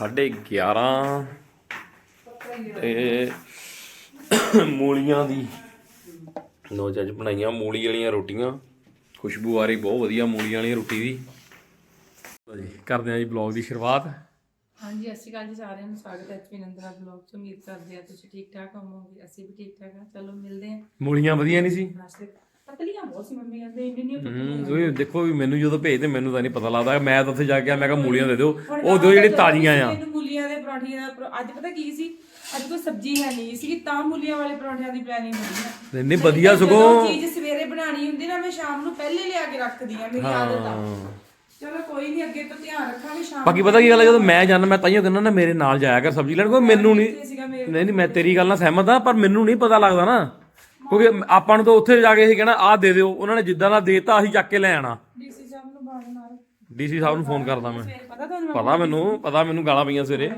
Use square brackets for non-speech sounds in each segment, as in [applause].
Time ਹੋ ਗਿਆ 11:30 ਤੇ ਮੂਲੀਆਂ ਦੀ ਲੋ ਜੀ ਅੱਜ ਬਣਾਈਆਂ ਮੂਲੀ ਵਾਲੀਆਂ ਰੋਟੀਆਂ। ਖੁਸ਼ਬੂ ਆ ਰਹੀ ਬਹੁਤ ਵਧੀਆ ਮੂਲੀਆਂ ਵਾਲੀ ਰੋਟੀ ਦੀ। ਲਓ ਜੀ ਕਰਦੇ ਹਾਂ ਜੀ ਬਲੌਗ ਦੀ ਸ਼ੁਰੂਆਤ। ਹਾਂਜੀ ਸਤਿ ਸ਼੍ਰੀ ਅਕਾਲ ਜੀ ਸਾਰਿਆਂ ਨੂੰ। ਸਵਾਗਤ ਹੈ ਐਚਪੀ ਨੰਦਰਾ ਬਲੌਗ ਚ। ਉਮੀਦ ਕਰਦੇ ਆ ਤੁਸੀਂ ਠੀਕ ਠਾਕ ਹੋਵੋਗੇ। ਅਸੀਂ ਵੀ ਠੀਕ ਠਾਕ ਹਾਂ। ਚਲੋ ਮਿਲਦੇ ਹਾਂ। ਮੂਲੀਆਂ ਵਧੀਆ ਨਹੀਂ ਸੀ? ਪਤਲੀਆਂ ਬਹੁਤ ਸੀ ਮੰਮੀ ਕਹਿੰਦੇ ਇੰਨੀ ਨਹੀਂ ਹੂੰ ਉਹ ਦੇਖੋ ਵੀ ਮੈਨੂੰ ਜਦੋਂ ਭੇਜਦੇ ਮੈਨੂੰ ਤਾਂ ਨਹੀਂ ਪਤਾ ਲੱਗਦਾ। ਮੈਂ ਤਾਂ ਉੱਥੇ ਜਾ ਕੇ ਮੈਂ ਕਿਹਾ ਮੂਲੀਆਂ ਦੇ ਦਿਓ। ਉਹ ਦਿਓ ਜਿਹੜੀ ਤਾਜ਼ੀਆਂ ਆ। ਮੈਨੂੰ ਮੂਲੀਆਂ ਦੇ ਪਰੌਂਠੀਆਂ ਦਾ ਪਰ- ਅੱਜ ਪਤਾ ਕੀ ਸੀ? ਅੱਜ ਕੋਈ ਸਬਜ਼ੀ ਹੈ ਨਹੀਂ ਸੀ ਤਾਂ ਮੂਲੀਆਂ ਵਾਲੇ ਪਰੌਂਠਿਆਂ ਦੀ ਪਲੈਨਿੰਗ ਬਣੀ ਹੈ ਨਹੀਂ ਨਹੀਂ ਵਧੀਆ ਜਦੋਂ ਸਗੋਂ। ਚੀਜ਼ ਸਵੇਰੇ ਬਣਾਣੀ ਹੁੰਦੀ ਨਾ ਮੈਂ ਸ਼ਾਮ ਨੂੰ ਪਹਿਲੇ ਲਿਆ ਕੇ ਰੱਖਦੀ ਆ ਮੇਰੀ ਆਦਤ ਆ। ਚਲੋ ਕੋਈ ਨਹੀਂ ਅੱਗੇ ਤੋਂ ਧਿਆਨ ਰੱਖਾਂਗੇ ਸ਼ਾਮ ਬਾਕੀ ਪਤਾ ਕੀ ਗੱਲ ਹੈ ਜਦੋਂ ਮੈਂ ਜਾਂਦਾ ਮੈਂ ਤਾਈਓ ਕਹਿੰਦਾ ਨਾ ਮੇਰੇ ਨਾਲ ਜਾਇਆ ਕਰ ਸਬਜ਼ੀ ਲੈਣ ਕੋਈ ਮੈਨੂੰ ਨਹੀਂ ਮੈਂ ਤੇਰੀ ਗੱਲ ਨਾਲ ਸਹਿਮਤ ਹਾਂ ਪਰ ਮੈਨੂੰ ਨਹੀਂ ਪਤਾ ਲੱਗਦਾ ਨਾ। ਕਿਉਂਕਿ ਆਪਾਂ ਨੂੰ ਤਾਂ ਉੱਥੇ ਜਾ ਕੇ ਅਸੀਂ ਕਹਿਣਾ ਆਹ ਦੇ ਦਿਓ। ਉਹਨਾਂ ਨੇ ਜਿੱਦਾਂ ਦਾ ਦੇਤਾ ਅਸੀਂ ਚੱਕ ਕੇ ਲੈ ਆਣਾ ਡੀਸੀ ਸਾਹਿਬ ਨੂੰ ਬਾਣ ਮਾਰੋ ਡੀਸੀ ਸਾਹਿਬ ਨੂੰ ਫੋਨ ਕਰਦਾ ਮੈਂ। ਪਤਾ ਤੁਹਾਨੂੰ ਪਤਾ ਮੈਨੂੰ ਪਤਾ ਮੈਨੂੰ ਗਾਲਾਂ ਪਈਆਂ ਸਵੇਰੇ।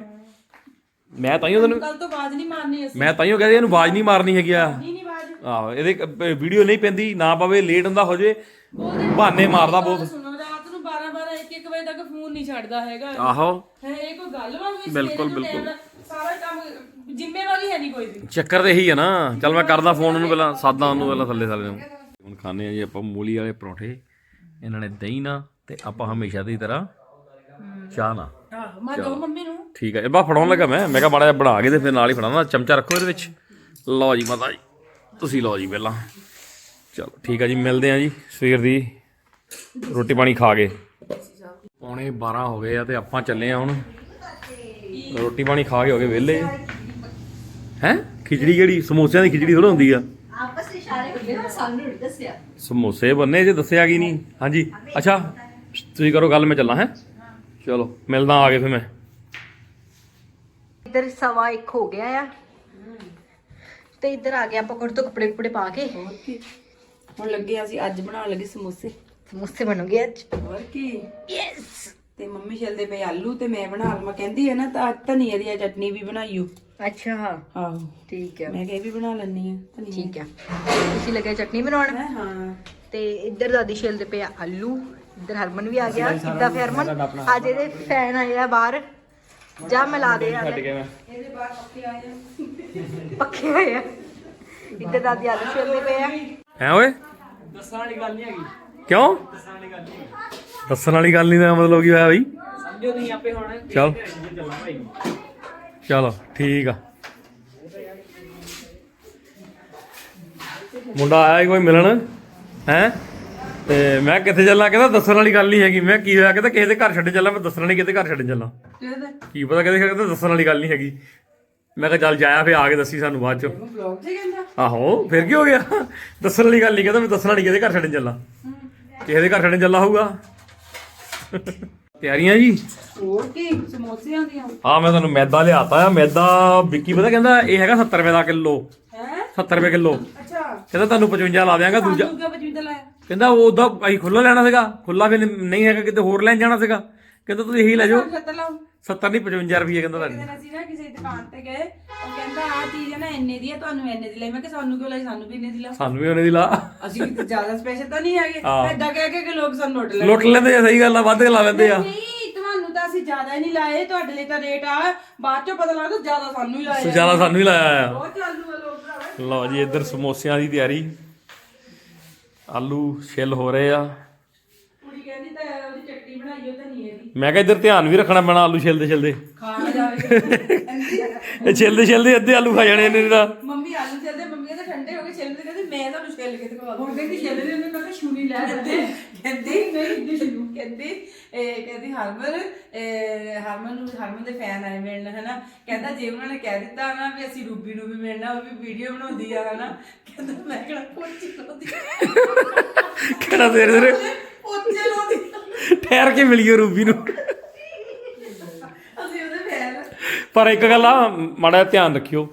ਮੈਂ ਤਾਈਓ ਤੈਨੂੰ ਕੱਲ ਤੋਂ ਆਵਾਜ਼ ਨਹੀਂ ਮਾਰਨੀ ਅਸੀਂ। ਮੈਂ ਤਾਈਓ ਕਹਿੰਦਾ ਇਹਨੂੰ ਆਵਾਜ਼ ਨਹੀਂ ਮਾਰਨੀ ਹੈਗੀ ਆ। ਨਹੀਂ ਨਹੀਂ ਆਵਾਜ਼। ਆਹੋ ਇਹਦੇ ਵੀਡੀਓ ਨਹੀਂ ਪੈਂਦੀ ਨਾ ਪਵੇ ਲੇਟ ਹੁੰਦਾ ਹੋ ਜੇ। ਬਹਾਨੇ ਮਾਰਦਾ ਬਹੁਤ। ਸੁਣੋ ਰਾਤ ਨੂੰ 12 12 1 1 ਵਜੇ ਤੱਕ ਫੋਨ ਨਹੀਂ ਛੱਡਦਾ ਹੈਗਾ। ਆਹੋ। ਹੈ ਇਹ ਕੋਈ ਗੱਲ ਵਾ ਵੀ ਬਿਲਕੁਲ, ਸਵੇਰੇ ਨੂੰ ਟਾਈਮ ਨਾਲ ਸਾਰਾ ਕੰਮ ਜ਼ਿੰਮੇਵਾਰੀ ਹੈ ਨਹੀਂ ਕੋਈ ਵੀ। ਚੱਕਰ ਤੇ ਇਹੀ ਆ ਨਾ। ਚੱਲ ਮੈਂ ਕਰਦਾ ਫੋਨ ਉਹਨੂੰ ਪਹਿਲਾਂ ਸਾਦਾ ਉਹਨੂੰ ਪਹਿਲਾਂ ਥੱਲੇ ਥੱਲੇ ਨੂੰ। ਹੁਣ ਖਾਣੇ ਆ ਜੀ ਆਪਾਂ ਮੂਲੀ ਵਾਲੇ ਪਰੌਂਠੇ। ਇਹਨਾਂ ਨੇ ਦਹੀਂ ਨਾ ਤੇ ਆਪਾਂ ਹਮੇਸ਼ਾ ਦੀ ਤਰ੍ਹਾਂ ਚਾਹ ਨਾ। ਆਹੋ ਮੈਂ ਦੋ ਮੰਮੀ ਨੂੰ। ਠੀਕ ਹੈ ਇਹ ਬਾ ਫੜਾਉਣ ਲੱਗਾ ਮੈਂ। ਮੈਂ ਕਿਹਾ ਮਾੜਾ ਜਿਹਾ ਬਣਾ ਕੇ ਤੇ ਫਿਰ ਨਾਲ ਹੀ ਫੜਾਉਣਾ। ਚਮਚਾ ਰੱਖੋ ਇਹਦੇ ਵਿੱਚ। ਲਓ ਜੀ ਮਾਤਾ ਜੀ ਤੁਸੀਂ ਲਓ ਜੀ ਪਹਿਲਾਂ। ਚਲੋ ਠੀਕ ਆ ਜੀ ਮਿਲਦੇ ਆ ਜੀ ਸਵੇਰ ਦੀ। ਰੋਟੀ ਪਾਣੀ ਖਾ ਕੇ। ਪੌਣੇ 12 ਹੋ ਗਏ ਆ ਤੇ ਆਪਾਂ ਚੱਲੇ ਆ ਹੁਣ। ਰੋਟੀ ਪਾਣੀ ਖਾ ਕੇ ਹੋ ਗਏ ਵਿਹਲੇ। ਹੈ? ਖਿਚੜੀ ਕਿਹੜੀ? ਸਮੋਸਿਆਂ ਦੀ ਖਿਚੜੀ ਥੋੜਾ ਹੁੰਦੀ ਆ। ਆਪਸ ਵਿੱਚ ਇਸ਼ਾਰੇ ਹੁੰਦੇ ਨਾ ਸਾਨੂੰ ਨਹੀਂ ਦੱਸਿਆ। ਸਮੋਸੇ ਬੰਨੇ ਜੇ ਦੱਸਿਆ ਕੀ ਨਹੀਂ? ਹਾਂਜੀ। ਅੱਛਾ ਤੁਸੀਂ ਕਰੋ ਗੱਲ ਮੈਂ ਚੱਲਾਂ ਹੈ? ਚਲੋ ਮਿਲਦਾ ਆ ਕੇ ਫਿਰ ਮੈਂ। ਇੱਧਰ ਸਵਾ ਇੱਕ ਹੋ ਗਿਆ ਆ। ਤੇ ਇੱਧਰ ਆ ਗਿਆ ਆਪਾਂ ਕੋਟ ਤੋਂ ਕੱਪੜੇ ਕੁਪੜੇ ਪਾ ਕੇ। ਹੁਣ ਲੱਗੇ ਅਸੀਂ ਅੱਜ ਬਣਾਉਣ ਲੱਗੇ ਸਮੋਸੇ। ਸਮੋਸੇ ਬਣੂਗੇ ਅੱਜ। ਹੋਰ ਕੀ? ਯੈਸ ਤੇ ਮੰਮੀ ਛਿਲਦੇ ਪਏ ਆਲੂ ਤੇ ਮੈਂ ਬਣਾ ਲਵਾਂ। ਕਹਿੰਦੀ ਹੈ ਨਾ ਤਾਂ ਧਨੀਏ ਦੀ ਚਟਨੀ ਵੀ ਬਣਾਈਓ। ਅੱਛਾ। ਆਹੋ। ਠੀਕ ਹੈ ਮੈਂ ਕਿਹਾ ਇਹ ਵੀ ਬਣਾ ਲੈਣੀ ਆ ਧਨੀਏ। ਠੀਕ ਹੈ ਤੁਸੀਂ ਲੱਗੇ ਚਟਨੀ ਬਣਾਉਣ? ਹੈਂ? ਹਾਂ। ਤੇ ਇੱਧਰ ਦਾਦੀ ਛਿਲਦੇ ਪਏ ਆ ਆਲੂ। ਇੱਧਰ ਹਰਮਨ ਵੀ ਆ ਗਿਆ। ਕਿੱਦਾਂ ਫੇ ਹਰਮਨ? ਅੱਜ ਇਹਦੇ ਫੈਨ ਆਏ ਆ ਬਾਹਰ। ਜਾ ਮਿਲਾ ਦੇ ਆ। ਇਹਦੇ ਬਾਹਰ ਪੱਕੇ ਆ ਜਾ ਪੱਕੇ ਹੋਏ ਆ। ਇੱਧਰ ਦਾਦੀ ਆਲੂ ਛਿਲਦੇ ਪਏ ਆ। ਹੈ ਓਏ? ਦੱਸਣ ਵਾਲੀ ਗੱਲ ਨਹੀਂ ਹੈਗੀ। ਕਿਉਂ? ਦੱਸਣ ਵਾਲੀ ਗੱਲ ਨਹੀਂ ਦਾ ਮਤਲਬ ਕੀ ਹੋਇਆ ਬਈ? ਸਮਝੋ ਨਹੀਂ ਆਪੇ ਹੁਣ। ਚਲ। ਚਲੋ ਠੀਕ ਆ। ਮੁੰਡਾ ਆਇਆ ਕੋਈ ਮਿਲਣ ਹੈ? ਤੇ ਮੈਂ ਕਿੱਥੇ ਚੱਲਾਂ? ਕਹਿੰਦਾ ਦੱਸਣ ਵਾਲੀ ਗੱਲ ਨਹੀਂ ਹੈਗੀ। ਮੈਂ ਕੀ ਹੋਇਆ? ਕਹਿੰਦਾ ਕਿਸੇ ਦੇ ਘਰ ਛੱਡ ਚੱਲਾਂ ਮੈਂ ਦੱਸਣਾ ਨਹੀਂ ਕਿਤੇ ਘਰ ਛੱਡਣ ਚੱਲਾਂ? ਕੀ ਪਤਾ ਕਹਿੰਦੇ ਕਹਿੰਦਾ ਦੱਸਣ ਵਾਲੀ ਗੱਲ ਨਹੀਂ ਹੈਗੀ। ਮੈਂ ਕਿਹਾ ਚੱਲ ਜਾਇਆ ਫੇ ਆ ਕੇ ਦੱਸੀ ਸਾਨੂੰ ਬਾਅਦ ਚ। ਬਲੌਗ ਤੇ ਕਹਿੰਦਾ। ਆਹੋ ਫਿਰ ਕੀ ਹੋ ਗਿਆ? ਦੱਸਣ ਵਾਲੀ ਗੱਲ ਨਹੀਂ ਕਹਿੰਦਾ ਮੈਂ ਦੱਸਣਾ ਨਹੀਂ ਕਿਹਦੇ ਘਰ ਛੱਡਣ ਚੱਲਾਂ? ਕਿਸੇ ਦੇ ਘਰ ਛੱਡਣ ਚੱਲਾ ਹੋਊਗਾ? ਤਿਆਰੀਆਂ ਜੀ? ਹੋਰ ਕੀ ਸਮੋਸਿਆਂ ਦੀਆਂ? ਆ ਮੈਂ ਤੁਹਾਨੂੰ ਮੈਦਾ ਲਿਆਤਾ ਆ। ਮੈਦਾ ਵਿੱਕੀ ਪਤਾ ਕਹਿੰਦਾ ਇਹ ਹੈਗਾ 70 ਰੁਪਏ ਦਾ ਕਿਲੋ। ਹੈ? 70 ਰੁਪਏ ਕਿਲੋ। ਅੱਛਾ। ਕਹਿੰਦਾ ਤੁਹਾਨੂੰ 55 ਲਾ ਦਿਆਂਗਾ ਦੂਜਾ ਲਾਇਆ? ਕਹਿੰਦਾ ਉਹਦਾ ਅਸੀਂ ਖੁੱਲਾ ਲੈਣਾ ਸੀਗਾ। ਖੁੱਲਾ ਫਿਰ ਨਹੀਂ ਹੈਗਾ ਕਿਤੇ ਹੋਰ ਲੈਣ ਜਾਣਾ ਸੀਗਾ। ਕਹਿੰਦਾ ਤੁਸੀਂ ਇਹੀ ਲੈ ਜਾਓ। ਲਾਓ। 70 ਨਹੀਂ 55 ਰੁਪਏ ਕਹਿੰਦਾ ਤੁਹਾਨੂੰ ਦਿਨ ਅਸੀਂ ਨਾ ਕਿਸੇ ਦੁਕਾਨ ਤੇ ਗਏ ਉਹ ਕਹਿੰਦਾ ਆ ਚੀਜ਼ ਹੈ ਨਾ ਇੰਨੇ ਦੀ ਹੈ ਤੁਹਾਨੂੰ ਇੰਨੇ ਦੀ ਲਈ। ਮੈਂ ਕਿਹਾ ਸਾਨੂੰ ਕਿਉਂ ਲਈ? ਸਾਨੂੰ ਵੀ ਇੰਨੇ ਦੀ ਲਾ। ਸਾਨੂੰ ਵੀ ਉਹਨੇ ਦੀ ਲਾ। ਅਸੀਂ ਜ਼ਿਆਦਾ ਸਪੈਸ਼ਲ ਤਾਂ ਨਹੀਂ ਹੈਗੇ। ਹਾਂ। ਐਦਾਂ ਕਹਿ ਕੇ ਕਿ ਲੋਕ ਸਾਨੂੰ ਲੁੱਟ ਲੈ ਲੁੱਟ ਲੈਂਦੇ ਆ। ਸਹੀ ਗੱਲ ਆ ਵੱਧ ਕੇ ਲਾ ਲੈਂਦੇ ਆ। ਨਹੀਂ ਤੁਹਾਨੂੰ ਤਾਂ ਅਸੀਂ ਜ਼ਿਆਦਾ ਹੀ ਨਹੀਂ ਲਾਏ ਤੁਹਾਡੇ ਲਈ ਤਾਂ ਰੇਟ ਆ। ਬਾਅਦ ਚੋਂ ਪਤਾ ਲੱਗਦਾ ਜ਼ਿਆਦਾ ਸਾਨੂੰ ਹੀ ਲਾਏ ਆ। ਜ਼ਿਆਦਾ ਸਾਨੂੰ ਹੀ ਲਾਇਆ ਆ। ਬਹੁਤ ਚਾਲੂ ਆ ਲੋਕ ਭਰਾਵਾ। ਲਓ ਜੀ ਇੱਧਰ ਸਮੋਸਿਆਂ ਦੀ ਤਿਆਰੀ। ਆਲੂ ਛਿੱਲ ਹੋ ਰਹੇ ਆ ਕੁੜੀ ਕਹਿੰਦੀ ਤਾਂ ਉਹਦੀ ਚਟਨੀ ਬਣਾਈਓ ਤਾਂ ਨਹੀਂ ਇਹਦੀ ਮੈਂ ਕਿਹਾ ਇੱਧਰ ਧਿਆਨ ਵੀ ਰੱਖਣਾ ਪੈਣਾ ਆਲੂ ਛਿਲਦੇ ਛਿਲਦੇ। ਖਾ ਨਾ ਜਾਵੇ [laughs] ਇਹ ਛਿਲਦੇ ਛਿਲਦੇ ਅੱਧੇ ਆਲੂ ਖਾ ਜਾਣੇ ਨੇ ਇਹਦਾ ਮੰਮੀ ਆਲੂ ਛਿਲਦੇ ਮੰਮੀ ਕਹਿੰਦੇ ਠੰਡੇ ਹੋ ਗਏ ਛਿਲਦੇ ਕਹਿੰਦੀ ਮੈਂ ਤੁਹਾਨੂੰ ਛਿਲ ਕੇ ਦਿਖਾਵਾਂ। ਹੁਣ ਕਹਿੰਦੀ ਛਿਲਦੇ ਨੇ ਮੈਂ ਕਿਹਾ ਛੁਰੀ ਲੈ ਜਾਂਦੇ। ਕਹਿੰਦੀ ਨਹੀਂ ਛੁਰੂ ਕਹਿੰਦੀ ਇਹ ਕਹਿੰਦੀ ਹਰਮਨ ਇਹ ਹਰਮਨ ਨੂੰ ਹਰਮਨ ਦੇ ਫੈਨ ਆਏ ਮਿਲਣ ਹਨਾ। ਕਹਿੰਦਾ ਜੇ ਉਹਨਾਂ ਨੇ ਕਹਿ ਦਿੱਤਾ ਨਾ ਵੀ ਅਸੀਂ ਰੂਬੀ ਨੂੰ ਵੀ ਮਿਲਣਾ ਉਹ ਵੀ ਵੀਡੀਓ ਬਣਾਉਂਦੀ ਆ ਹਨਾ। ਕਹਿੰਦਾ ਮੈਂ ਕਿਹੜਾ ਪੋਚੀ ਲਾਉਂਦੀ। ਕਿਹੜਾ ਦੇਰ ਦੇਰ ਪੋਚੇ ਲਾਉਂਦੀ ਠਹਿਰ ਕੇ ਮਿਲਿਓ ਰੂਬੀ ਨੂੰ। ਅਸੀਂ ਉਹਦੇ ਫੈਨ ਪਰ ਇੱਕ ਗੱਲ ਆ ਮਾੜਾ ਜਿਹਾ ਧਿਆਨ ਰੱਖਿਓ।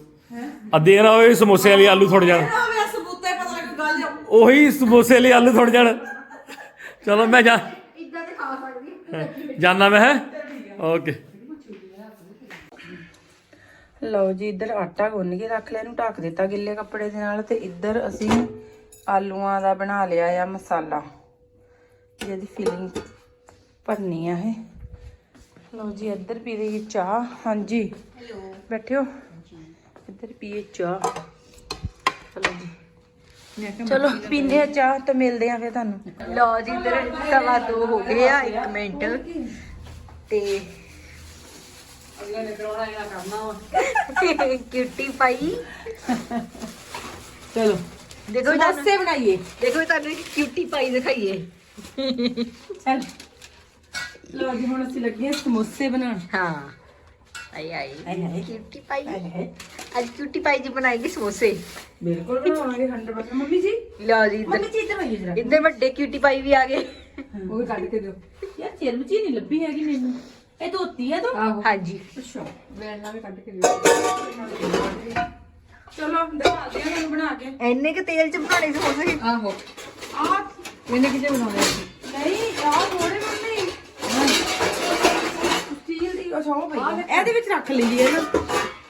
ਅੱਧੇ ਨਾ ਹੋਏ ਸਮੋਸੇ ਵਾਲੇ ਆਲੂ ਥੋੜ ਜਾਣ। ਨਾ ਵੀ ਸਬੂਤੇ ਪਤਾ ਲੱਗ ਗੱਲ ਉਹੀ ਸਮੋਸੇ ਵਾਲੇ ਆਲੂ ਥੋੜ ਜਾਣ। ਚਲੋ ਮੈਂ ਜਾ ਇੱਦਾਂ ਤੇ ਖਾ ਸਕਦੀ ਜਾਨਾ ਮੈਂ ਹੈ? ਓਕੇ। ਲਓ ਜੀ ਇੱਧਰ ਆਟਾ ਗੁੰਨ ਕੇ ਰੱਖ ਲਿਆ ਇਹਨੂੰ ਢੱਕ ਦਿੱਤਾ ਗਿੱਲੇ ਕੱਪੜੇ ਦੇ ਨਾਲ ਤੇ ਇੱਧਰ ਅਸੀਂ ਆਲੂਆਂ ਦਾ ਬਣਾ ਲਿਆ ਆ ਮਸਾਲਾ। ਜਿਹਦੀ ਫਿਲਿੰਗ ਭਰਨੀ ਆ ਇਹ। ਲਓ ਜੀ ਇੱਧਰ ਪੀ ਰਹੀ ਚਾਹ। ਹਾਂਜੀ। ਬੈਠੇ ਹੋ ਇੱਧਰ ਪੀਏ ਚਾਹ। ਚਲੋ ਜੀ। ਚਲੋ ਪੀਂਦੇ ਆ ਚਾਹ ਤਾਂ ਮਿਲਦੇ ਆ ਫਿਰ ਤੁਹਾਨੂੰ। ਲਓ ਜੀ ਇਧਰ ਸਵਾ ਦੋ ਹੋ ਗਏ ਆ 1 ਮਿੰਟ। ਤੇ ਕਿਊਟੀ ਪਾਈ। ਚਲੋ। ਦੇਖੋ ਸਮੋਸੇ ਬਣਾਈਏ। ਦੇਖੋ ਤੁਹਾਨੂੰ ਕਿਊਟੀ ਪਾਈ ਦਿਖਾਈਏ। ਚੱਲ। ਲਓ ਜੀ ਹੁਣ ਅਸੀਂ ਲੱਗੇ ਹਾਂ ਸਮੋਸੇ ਬਣਾਉਣ। ਹਾਂ। ਆਈ ਆਈ। ਆਈ ਆਈ। Cutie pie. ਅੱਜ ਕਿਊਟੀ ਪਾਈ ਜੀ ਬਣਾਏਗੀ ਸਮੋਸੇ। ਬਿਲਕੁਲ ਬਣਾਵਾਂਗੇ 100% ਮੰਮੀ ਜੀ? ਲਓ ਜੀ ਇੱਧਰ ਮੰਮੀ ਜੀ ਇੱਧਰ ਆਈਏ ਜਰਾ। ਇੱਧਰ ਵੱਡੇ ਕਿਊਟੀ ਪਾਈ ਵੀ ਆ ਗਏ। ਉਹ ਵੀ ਕੱਢ ਕੇ ਦਿਓ। ਯਾਰ ਚਿਰਮਚੀ ਨਹੀਂ ਲੱਭੀ ਹੈਗੀ ਮੈਨੂੰ। ਇਹ ਧੋਤੀ ਹੈ ਤੂੰ? ਆਹੋ। ਹਾਂਜੀ। ਅੱਛਾ ਵੇਲਣਾ ਵੀ ਕੱਢ ਕੇ ਦਿਓ। ਚਲੋ ਦਿਖਾ ਦਿਓ ਤੁਹਾਨੂੰ ਬਣਾ ਕੇ। ਇੰਨੇ ਕੇ ਤੇਲ ਚ ਬਣਾਣੇ ਸਮੋਸੇ? ਆਹੋ। ਆ ਮੈਨੇ ਕਿਤੇ ਬਣਾਉਣੇ ਨਹੀਂ ਆ ਥੋੜੇ ਮੰਮੀ ਅੱਛਾ ਉਹ ਪਈ। ਇਹਦੇ ਵਿੱਚ ਰੱਖ ਲਈਏ ਨਾ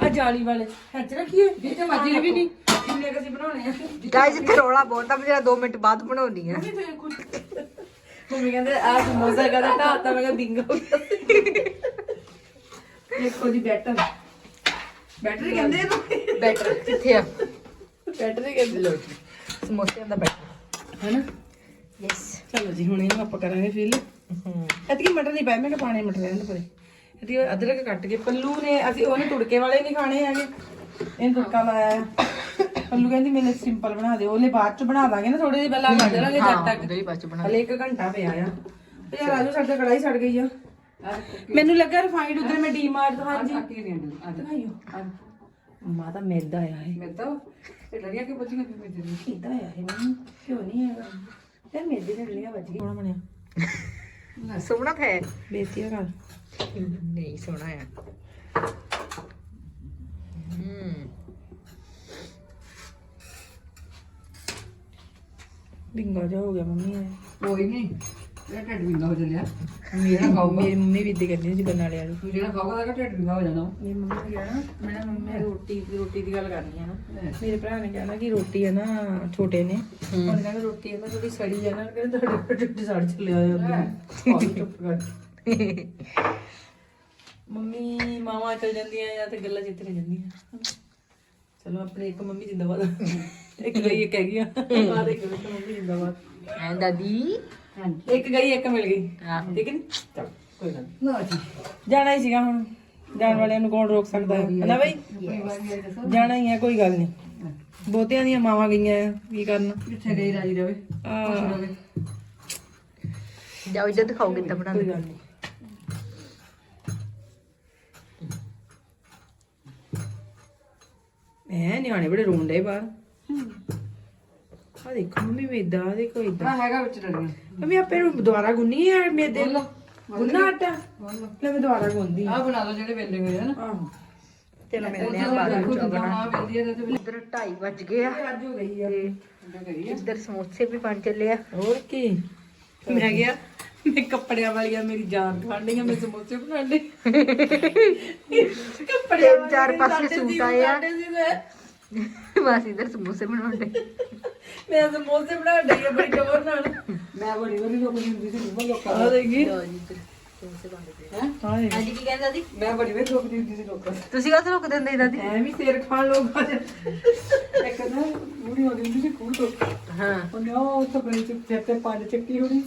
ਆ ਜਾਲੀ ਵਾਲੇ ਹੱਥ ਰੱਖੀਏ ਜਿੱਤੇ ਮੱਜੀ ਵੀ ਨਹੀਂ। ਜਿੰਨੇ ਕਿ ਅਸੀਂ ਬਣਾਉਣੇ ਆ। ਗਾਇਸ ਇੱਥੇ ਰੋਲਾ ਬਹੁਤ ਆ ਮੈਂ ਜਰਾ 2 ਮਿੰਟ ਬਾਅਦ ਬਣਾਉਣੀ ਆ। ਮੰਮੀ ਕਹਿੰਦੇ ਆ ਸਮੋਸਾ ਕਦਾ ਢਾਤਾ ਮੈਂ ਕਿਹਾ ਬਿੰਗ ਦੇਖੋ ਜੀ ਬੈਟਰ। ਬੈਟਰ ਕਹਿੰਦੇ ਇਹਨੂੰ। ਬੈਟਰ ਕਿੱਥੇ ਆ? ਬੈਟਰ ਹੀ ਕਹਿੰਦੇ ਲੋ ਸਮੋਸਿਆਂ ਦਾ ਬੈਟਰ। ਹੈਨਾ? ਯੈਸ ਚਲੋ ਜੀ ਹੁਣ ਇਹਨੂੰ ਆਪਾਂ ਕਰਾਂਗੇ ਫਿਲ। ਇਤਕੀ ਮਟਰ ਨਹੀਂ ਪਾਇਆ ਮੈਂ ਕਿਹਾ ਪਾਣੇ ਮਟਰ ਰਹਿਣ ਪਰੇ। ਇਤਕੀ ਅਦਰਕ ਕੱਟ ਕੇ ਪੱਲੂ ਨੇ ਅਸੀਂ ਉਹਨੇ ਤੁੜਕੇ ਵਾਲੇ ਨਹੀਂ ਖਾਣੇ ਹੈਗੇ। ਇਹਨੂੰ ਤੁੜਕਾ ਲਾਇਆ। ਪੱਲੂ ਕਹਿੰਦੀ ਮੈਨੂੰ ਸਿੰਪਲ ਬਣਾ ਦਿਓ ਉਹਨੇ ਬਾਅਦ ਚ ਬਣਾ ਦਾਂਗੇ ਨਾ ਥੋੜੇ ਜਿਹੇ ਪਹਿਲਾਂ ਕੱਢ ਲਾਂਗੇ ਜਦ ਤੱਕ। ਦਹੀਂ ਬਾਅਦ ਚ ਬਣਾ ਹਲੇ 1 ਘੰਟਾ ਪਿਆ ਆ। ਤੇ ਯਾਰ ਆਜੋ ਸਾਡੇ ਕੜਾਈ ਸੜ ਗਈ ਆ। ਮੈਨੂੰ ਲੱਗਾ ਰਿਫਾਈਂਡ ਉਧਰ ਮੈਂ ਡੀਮਾਰਟ ਹਾਂਜੀ। ਦਿਖਾਈਓ ਮਾਂ ਦਾ ਮੈਦਾ ਆਇਆ ਹੈ। ਮੈਦਾ? ਇਹ ਲੜੀਆਂ ਕਿ ਬੱਚੀਆਂ ਕਿ ਮੈਦੇ ਦੀ ਕਿਦਾਂ ਆਇਆ ਹੈ ਮੈਨੂੰ ਕਿਉਂ ਨਹੀਂ ਹੈਗਾ। ਤੇ ਮੈਦੇ ਦੇ ਲੜੀਆਂ ਵੱਜ ਗਈ ਬਣਿਆ। ਸੋਹਣਾ ਹੈ ਬੇਤੀ ਆ ਕਰ ਨਹੀਂ ਸੋਹਣਾ ਆ। ਬਿੰਗਾ ਜਾ ਹੋ ਗਿਆ ਮੰਮੀ ਨੇ ਕੋਈ ਨਹੀਂ ਇਹ ਢਿੱਡ ਵਿੰਗਾ ਹੋ ਚੱਲਿਆ। ਮੇਰਾ ਮੇਰੀ ਮੰਮੀ ਵੀ ਇੱਦਾਂ ਕਹਿੰਦੀ ਸੀ ਬਣਾ ਲਿਆ ਤੂੰ ਜਿਹੜਾ ਖਾਊਗਾ ਤਾਂ ਢਿੱਡ ਵਿੰਗਾ ਹੋ ਜਾਣਾ। ਮੇਰੀ ਮੰਮੀ ਨੇ ਕਹਿਣਾ ਮੈਂ ਮੰਮੀ ਰੋਟੀ ਰੋਟੀ ਦੀ ਗੱਲ ਕਰਨੀ ਹੈ ਨਾ। ਮੇਰੇ ਭਰਾ ਨੇ ਕਹਿਣਾ ਕਿ ਰੋਟੀ ਹੈ ਨਾ ਛੋਟੇ ਨੇ। ਉਹਨੇ ਕਹਿੰਦਾ ਰੋਟੀ ਹੈ ਨਾ ਥੋੜੀ ਸੜੀ ਹੈ ਨਾ। ਕਹਿੰਦੇ ਤੁਹਾਡੇ ਢਿੱਡ ਸੜ ਚੱਲਿਆ ਹੋਇਆ ਉਹਦਾ ਚੁੱਪ ਕਰ ਮੰਮੀ ਮਾਵਾ ਚਲ ਜਾਂਦੀਆਂ ਜਾਂ ਤੇ ਗੱਲਾਂ ਜਿੱਤ ਨਹੀਂ ਜਾਂਦੀਆਂ। ਚਲੋ ਆਪਣੀ ਇੱਕ ਮੰਮੀ ਜਿੰਦਾਬਾਦ। ਇੱਕ ਗਈ ਇੱਕ ਹੈਗੀ ਆ। ਬਾਅਦ ਇੱਕ ਮੰਮੀ ਜਿੰਦਾਬਾਦ। ਐ ਦਾਦੀ? ਇੱਕ ਗਈ ਇੱਕ ਮਿਲ ਗਈ। ਠੀਕ ਹੈ ਨੀ? ਚਲ ਕੋਈ ਗੱਲ ਨੀ। ਨਾ ਜੀ। ਜਾਣਾ ਹੀ ਸੀਗਾ ਹੁਣ। ਜਾਣ ਵਾਲਿਆਂ ਨੂੰ ਕੌਣ ਰੋਕ ਸਕਦਾ? ਹੈ ਹਨਾ ਬਈ? ਜਾਣਾ ਹੀ ਹੈ ਕੋਈ ਗੱਲ ਨਹੀਂ ਬਹੁਤਿਆਂ ਦੀਆਂ ਮਾਵਾਂ ਗਈਆਂ ਆ ਕੀ ਕਰਨਾ? ਕਿੱਥੇ ਗਈ ਰਾਜੀ ਰਵੇ ਜਾਓ ਇੱਧਰ ਦਿਖਾਓ ਕਿੱਦਾਂ ਬਣਾਉਂਦੇ। ਐ ਨਿਆਣੇ ਬੜੇ ਰੋਂਦੇ ਬਾਹਰ ਆ ਦੇਖੋ ਮੰਮੀ ਵੀ ਇਦਾਂ ਆ ਦੇਖੋ ਇਦਾਂ ਆ ਹੈਗਾ ਵਿੱਚ ਲੜੀਆਂ ਮੰਮੀ ਆਪੇ ਨੂੰ ਦੁਬਾਰਾ ਗੁੰਨੀ ਹੈ ਮੇਦੇ ਗੁੰਨਾ ਆਟਾ। ਲੈ ਮੈਂ ਦੁਬਾਰਾ ਗੁੰਦੀ ਆ। ਬਣਾ ਲਓ ਜਿਹੜੇ ਵੇਲੇ ਹੋਏ ਹਨ ਆਹੋ। ਚਲੋ ਮਿਲਦੇ ਆ ਬਾਅਦ ਵਿੱਚ ਆ ਵੇਂਦੀ ਹੈ ਤੇ ਇੱਧਰ 2:30 ਵੱਜ ਗਏ ਆ। ਅੱਜ ਹੋ ਗਈ ਆ। ਤੇ ਇੱਧਰ ਸਮੋਸੇ ਵੀ ਬਣ ਚੱਲੇ ਆ। ਹੋਰ ਕੀ? ਮੈਂ ਗਿਆ। ਮੈਂ ਕੱਪੜਿਆਂ ਵਾਲੀਆਂ ਮੇਰੀ ਜਾਨ ਖਾਣੀਆਂ ਮੈਂ ਸਮੋਸੇ ਬਣਾਣੇ ਕੱਪੜਿਆਂ ਤਿੰਨ ਚਾਰ ਪਾਸੇ ਸਾਡੇ ਸੂਟ ਸੀ, ਆਏ ਆ। ਸਾਡੇ ਸੀ। ਬਸ ਇੱਧਰ ਸਮੋਸੇ ਬਣਾਉਂਦੇ ਮੈਂ ਸਮੋਸੇ ਬਣਾ ਡਈ ਆ ਬੜੀ ਟੋਰ ਨਾਲ। ਮੈਂ ਬੜੀ ਬੜੀ ਲੋਕ ਹੁੰਦੀ ਸੀ ਬਹੁਤ ਲੋਕਾਂ ਆ ਦੇਖੀ। ਲਓ ਜੀ ਇੱਧਰ ਸਮੋਸੇ ਬਣਦੇ ਪਏ ਹੈ? ਹਾਂ ਦੇਖ ਹਾਂਜੀ ਕੀ ਕਹਿੰਦੇ ਦਾਦੀ ਮੈਂ ਬੜੀ ਬੜੀ ਲੋਕ ਹੁੰਦੀ ਸੀ ਲੋਕਾਂ ਤੁਸੀਂ ਕਾਹਤੋਂ ਰੁਕ ਦਿੰਦੇ ਦਾਦੀ? ਐ ਵੀ ਸਿਰ ਖਾਣ ਲੋਕ ਆ ਇੱਕ ਨਾ ਬੁੜੀ ਹੋ ਗਈ ਸੀ ਕੂੜ ਤੋਂ। ਹਾਂ। ਉਹਨੇ ਉਹ ਉੱਥੇ ਬੜੀ ਚੁੱਪ ਤੇ ਤੇ ਪੰਜ ਚੱਕੀ ਹੋਣੀ।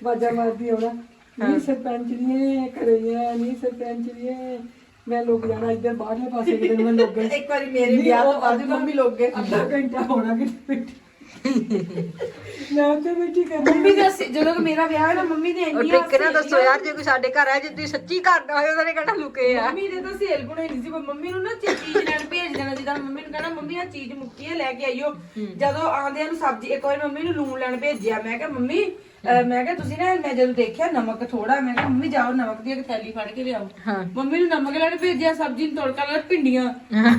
ਬਾਜਾ ਮਾਰਦੀ ਹੋਣਾ ਨੀ ਸਰਪੰਚ ਦੀਆਂ ਕਰਈਆਂ ਨੀ ਸਰਪੰਚ ਦੀਆਂ ਮੈਂ ਲੋਕ ਜਾਣਾ ਇੱਧਰ ਬਾਹਰਲੇ ਪਾਸੇ ਕਿਤੇ ਮੈਂ ਲੋਕ ਗਏ [laughs] ਇੱਕ ਵਾਰੀ ਮੇਰੇ ਵਿਆਹ ਤੋਂ ਬਾਅਦ ਮੰਮੀ ਲੋਕ ਗਏ। ਅੱਧਾ ਘੰਟਾ ਹੋਣਾ ਕਿ ਮੈਂ ਉੱਥੇ ਬੈਠੀ ਕਰ ਮੰਮੀ ਦਾ ਜਦੋਂ ਕਿ ਮੇਰਾ ਵਿਆਹ ਹੈ ਨਾ ਮੰਮੀ ਦੇ ਉਹ ਇੰਨੀ ਟਿੱਕ ਨਾ ਦੱਸੋ ਯਾਰ ਜੇ ਕੋਈ ਸਾਡੇ ਘਰ ਆ ਜੇ ਤੁਸੀਂ ਸੱਚੀ ਘਰ ਨਾ ਹੋਏ ਉਹਨਾਂ ਨੇ ਕਹਿਣਾ ਲੁਕੇ ਆ? ਮੰਮੀ ਦੇ ਤਾਂ ਸੇਲ ਬਣਾਈ ਨਹੀਂ ਸੀ ਪਰ ਮੰਮੀ ਨੂੰ ਨਾ ਚੀਜ਼ ਲੈਣ ਭੇਜ ਦੇਣਾ ਜਿੱਦਾਂ ਮੰਮੀ ਨੂੰ ਕਹਿਣਾ ਮੰਮੀ ਆ ਚੀਜ਼ ਮੁੱਕੀ ਹੈ ਲੈ ਕੇ ਆਈਓ। ਜਦੋਂ ਆਂਦਿਆਂ ਨੂੰ ਸਬਜ਼ੀ ਇੱਕ ਵਾਰੀ ਮੰਮੀ ਨੂੰ ਲੂਣ ਲੈਣ ਭੇਜਿਆ ਮੈਂ ਕਿਹਾ ਮੰਮੀ ਅਹ ਮੈਂ ਕਿਹਾ ਤੁਸੀਂ ਨਾ ਮੈਂ ਜਦੋਂ ਦੇਖਿਆ ਨਮਕ ਥੋੜਾ ਮੈਂ ਕਿਹਾ ਮੰਮੀ ਜਾਓ ਨਮਕ ਦੀ ਇੱਕ ਥੈਲੀ ਫੜ ਕੇ ਲਿਆਓ। ਮੰਮੀ ਨੂੰ ਨਮਕ ਲੈਣ ਭੇਜਿਆ ਸਬਜ਼ੀ ਨੂੰ ਤੜਕਾ ਲਾ ਭਿੰਡੀਆਂ।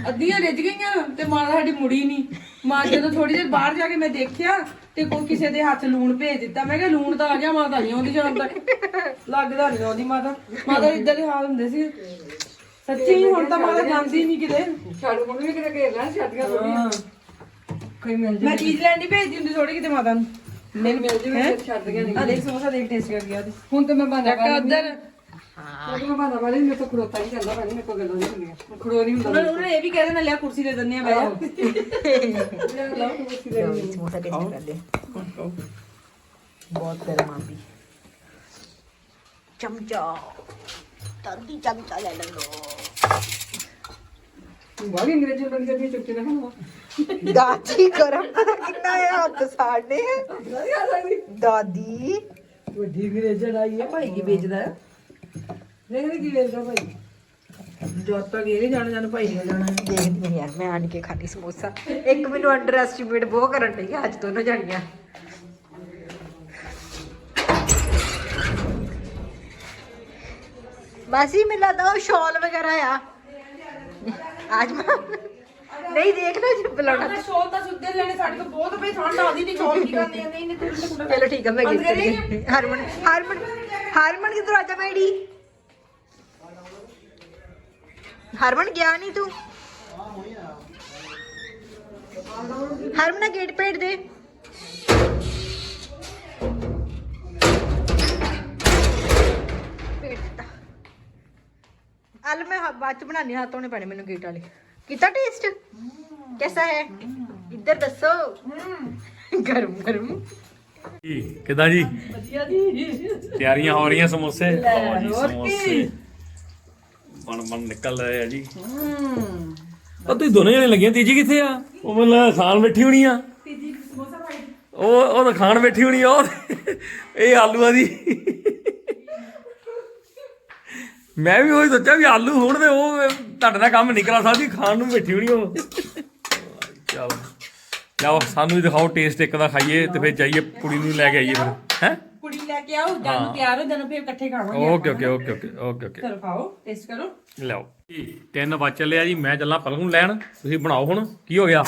ਅੱਧੀਆਂ ਰਿੱਝ ਗਈਆਂ ਤੇ ਮਾਂ ਸਾਡੀ ਮੁੜੀ ਨਹੀਂ ਮਾਂ ਜਦੋਂ ਥੋੜੀ ਦੇਰ ਬਾਹਰ ਜਾ ਕੇ ਮੈਂ ਦੇਖਿਆ ਤੇ ਕੋਈ ਕਿਸੇ ਦੇ ਹੱਥ ਲੂਣ ਭੇਜ ਦਿੱਤਾ। ਮੈਂ ਕਿਹਾ ਲੂਣ ਤਾਂ ਆ ਗਿਆ ਮਾਤਾ ਨਹੀਂ ਆਉਂਦੀ ਜਾਣ ਤੱਕ ਲੱਗਦਾ ਨਹੀਂ ਆਉਂਦੀ ਮਾਤਾ। ਮਾਤਾ ਇਦਾਂ ਦੇ ਹਾਲ ਹੁੰਦੇ ਸੀ। ਸੱਚੀ ਹੁਣ ਤਾਂ ਮਾਤਾ ਜਾਂਦੀ ਨਹੀਂ ਕਿਤੇ। ਛੱਡ ਮੰਮੀ ਕਿਤੇ ਘੇਰ ਲੈਣ ਛੱਡੀਆਂ ਥੋੜੀਆਂ ਕੋਈ ਮਿਲ ਮੈਂ ਚੀਜ਼ ਲੈਣ ਦੀ ਭੇਜਦੀ ਹੁੰਦੀ ਥੋੜੀ ਕਿਤੇ ਮਾਤਾ ਨੂੰ। ਮੈਨੂੰ ਮਿਲ ਜਵੇ ਛੱਡ ਦੀਆਂ ਆ ਦੇਖ ਸਮੋਸਾ ਦੇਖ ਟੇਸਟ ਕਰ ਗਿਆ ਉਹਦੀ। ਹੁਣ ਤੇ ਮੈਂ ਬਣਾ ਚੱਕ ਉਧਰ। ਮੈਂ ਕਿਹਾ ਬਹਾਨਾ ਵਾਲੀ ਮੇਰੇ ਤੋਂ ਖੜੋਤਾ ਨਹੀਂ ਜਾਂਦਾ ਭਾਈ ਮੇਰੇ ਕੋਲ ਗੱਲਾਂ ਨਹੀਂ ਹੁੰਦੀਆਂ। ਮੈਂ ਖੜੋ ਨਹੀਂ ਹੁੰਦਾ ਉਹਨਾਂ ਉਹਨੇ ਇਹ ਵੀ ਕਹਿ ਦੇਣਾ ਲਿਆ ਕੁਰਸੀ ਦੇ ਦਿੰਦੇ ਆ ਬੈ ਲਓ ਜੀ ਸਮੋਸਾ ਟੇਸਟ ਕਰਦੇ ਹਾਂ। ਬਹੁਤ ਗਰਮ ਵੀ ਚਮਚਾ। ਤੰਦੀ ਚਮਚਾ ਲੈ ਲਓ ਬਾਹਰ ਅੰਗਰੇਜ਼ੀ ਬਣ ਨਾ ਦਾਦੀ ਪਤਾ ਕਿੰਨਾ ਹੈ ਹੱਥ ਸਾੜਨੇ ਨਹੀਂ ਆ ਸਕਦੀ ਦਾਦੀ। ਵੱਡੀ ਅੰਗਰੇਜ਼ਣ ਆਈ ਹੈ ਭਾਈ ਕੀ ਵੇਚਦਾ ਹੈ ਨਹੀਂ ਕੀ ਵੇਚਦਾ ਭਾਈ। ਜਦ ਤੱਕ ਇਹ ਨਹੀਂ ਜਾਣ ਜਾਣ ਭਾਈ ਹੋ ਜਾਣਾ। ਦੇਖਦੀ ਹਾਂ ਯਾਰ ਮੈਂ ਆਣ ਕੇ ਖਾਣੀ ਸਮੋਸਾ। ਇੱਕ ਮੈਨੂੰ ਅੰਡਰ ਐਸਟੀਮੇਟ ਬਹੁਤ ਕਰਨ ਆ ਅੱਜ ਦੋਨੋਂ ਜਾਣੀਆਂ। ਬਾਸੀ ਮਿਲਾ ਦੋ ਸ਼ਾਲ ਵਗੈਰਾ ਆ। ਨਹੀਂ ਦੇਖ ਲਓ ਜੀ ਬੁਲਾਉਣਾ। ਮੈਂ ਸ਼ੋਲ ਤਾਂ ਸੁੱਤੇ ਲੈਣੇ ਸਾਡੇ ਕੋਲ ਬਹੁਤ ਪਈ ਠੰਡ ਆਉਂਦੀ ਨਹੀਂ ਸ਼ੋਲ ਕੀ ਕਰਨੀ ਆ ਨਹੀਂ ਨਹੀਂ ਤੂੰ ਚਲੋ ਠੀਕ ਹੈ ਮੈਂ ਗਿਫਟ ਕਰੀ ਹਰਮਨ ਹਰਮਨ ਹਰਮਨ ਕਿਧਰ ਆ ਜਾ ਮੈਡੀ ਹਰਮਨ ਗਿਆ ਨਹੀਂ ਤੂੰ? ਹਰਮਨ ਗੇਟ ਭੇਜ ਦੇ। ਅਲ ਮੈਂ ਹ- ਬਾਅਦ ਚ ਬਣਾਣੀ ਹੱਥ ਧੋਣੇ ਪੈਣੇ ਮੈਨੂੰ ਗੇਟ ਵਾਲੇ। ਕੀਤਾ ਟੇਸਟ ਕਿਹਦਾ ਹੈ? ਇੱਧਰ ਦੱਸੋ। ਗਰਮ ਗਰਮ। ਜੀ ਕਿਦਾਂ ਜੀ? ਤਿਆਰੀਆਂ ਹੋ ਰਹੀਆਂ ਸਮੋਸੇ? ਲਓ ਜੀ ਸਮੋਸੇ। ਬਣ ਬਣ ਨਿਕਲ ਰਹੇ ਆ ਜੀ। ਉਹ ਤੁਸੀਂ ਦੋਨੇ ਜਣੇ ਲੱਗੀਆਂ ਤੀਜੀ ਕਿੱਥੇ ਆ? ਉਹ ਮਤਲਬ ਖਾਣ ਬੈਠੀ ਹੋਣੀ ਆ। ਉਹ ਉਹ ਤਾਂ ਖਾਣ ਬੈਠੀ ਹੋਣੀ ਆ ਉਹ ਇਹ ਆਲੂਆਂ ਦੀ। ਮੈਂ ਵੀ ਉਹੀ ਸੋਚਿਆ ਵੀ ਆਲੂ ਹੋਣ ਤੇ ਉਹ ਤੁਹਾਡੇ ਨਾਲ ਕੰਮ ਨਹੀਂ ਕਰਾ ਸਕਦੀ ਖਾਣ ਨੂੰ ਬੈਠੀ ਹੋਣੀ ਉਹ। ਚਲੋ। ਲਓ ਸਾਨੂੰ ਵੀ ਦਿਖਾਓ ਟੇਸਟ ਇੱਕ ਦਾ ਖਾਈਏ ਤੇ ਫਿਰ ਜਾਈਏ ਕੁੜੀ ਨੂੰ ਲੈ ਕੇ ਆਈਏ ਫਿਰ। ਹੈ? ਕੁੜੀ ਲੈ ਕੇ ਆਓ ਜਦ ਨੂੰ ਤਿਆਰ ਹੋ ਜਾਣਾ ਫਿਰ ਇਕੱਠੇ ਖਾਵਾਂਗੇ okay okay okay okay okay okay ਚਲੋ ਖਾਓ ਟੇਸਟ ਕਰੋ। ਲਓ ਜੀ, ਤਿੰਨ ਵੱਜ ਚੱਲਿਆ ਜੀ ਮੈਂ ਚੱਲਾਂ ਪਲਕ ਨੂੰ ਲੈਣ। ਤੁਸੀਂ ਬਣਾਓ ਹੁਣ ਕੀ ਹੋ ਗਿਆ?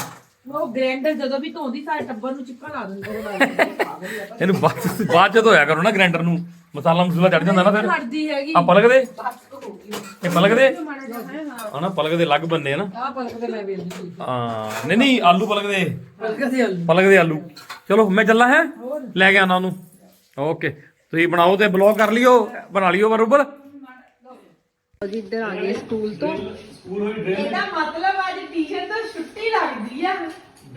ਉਹ ਗ੍ਰੈਂਡਰ ਜਦੋਂ ਵੀ ਧੋਂਦੀ ਸਾਰੇ ਟੱਬਰ ਨੂੰ ਚਿੱਕਾ ਲਾ ਦਿੰਦੇ ਉਹ ਇਹਨੂੰ ਬਾਅਦ ਬਾਅਦ ਚ ਧੋਇਆ ਕਰੋ ਨਾ ਗ੍ਰਾਈਂਡਰ ਨੂੰ। ਮਸਾਲਾ ਮਸੂਲਾ ਚੜ ਜਾਂਦਾ ਨਾ ਫਿਰ। ਹਟਦੀ ਹੈਗੀ। ਆ ਪਲਕ ਦੇ? ਇਹ ਪਲਕ ਦੇ? ਹਨਾ ਪਲਕ ਦੇ ਲੱਗ ਬੰਨੇ ਆ ਨਾ। ਆਹ ਪਲਕ ਤੇ ਮੈਂ ਵੇਚਦੀ ਸੀ। ਹਾਂ। ਨਹੀਂ ਨਹੀਂ ਆਲੂ ਪਲਕ ਦੇ। ਪਲਕ ਦੇ ਆਲੂ। ਪਲਕ ਦੇ ਆਲੂ। ਚਲੋ ਮੈਂ ਚੱਲਾਂ ਹੈ? ਲੈ ਕੇ ਆਣਾ ਉਹਨੂੰ। ਓਕੇ। ਤੁਸੀਂ ਬਣਾਓ ਤੇ ਬਲੌਗ ਕਰ ਲਿਓ ਬਣਾ ਲਿਓ ਬਰੋਬਰ। ਜੀ ਇੱਧਰ ਆ ਗਏ ਸਕੂਲ ਤੋਂ। ਇਹਦਾ ਮਤਲਬ ਅੱਜ ਟੀਚਰ ਤੋਂ ਛੁੱਟੀ ਲੱਗਦੀ ਆ।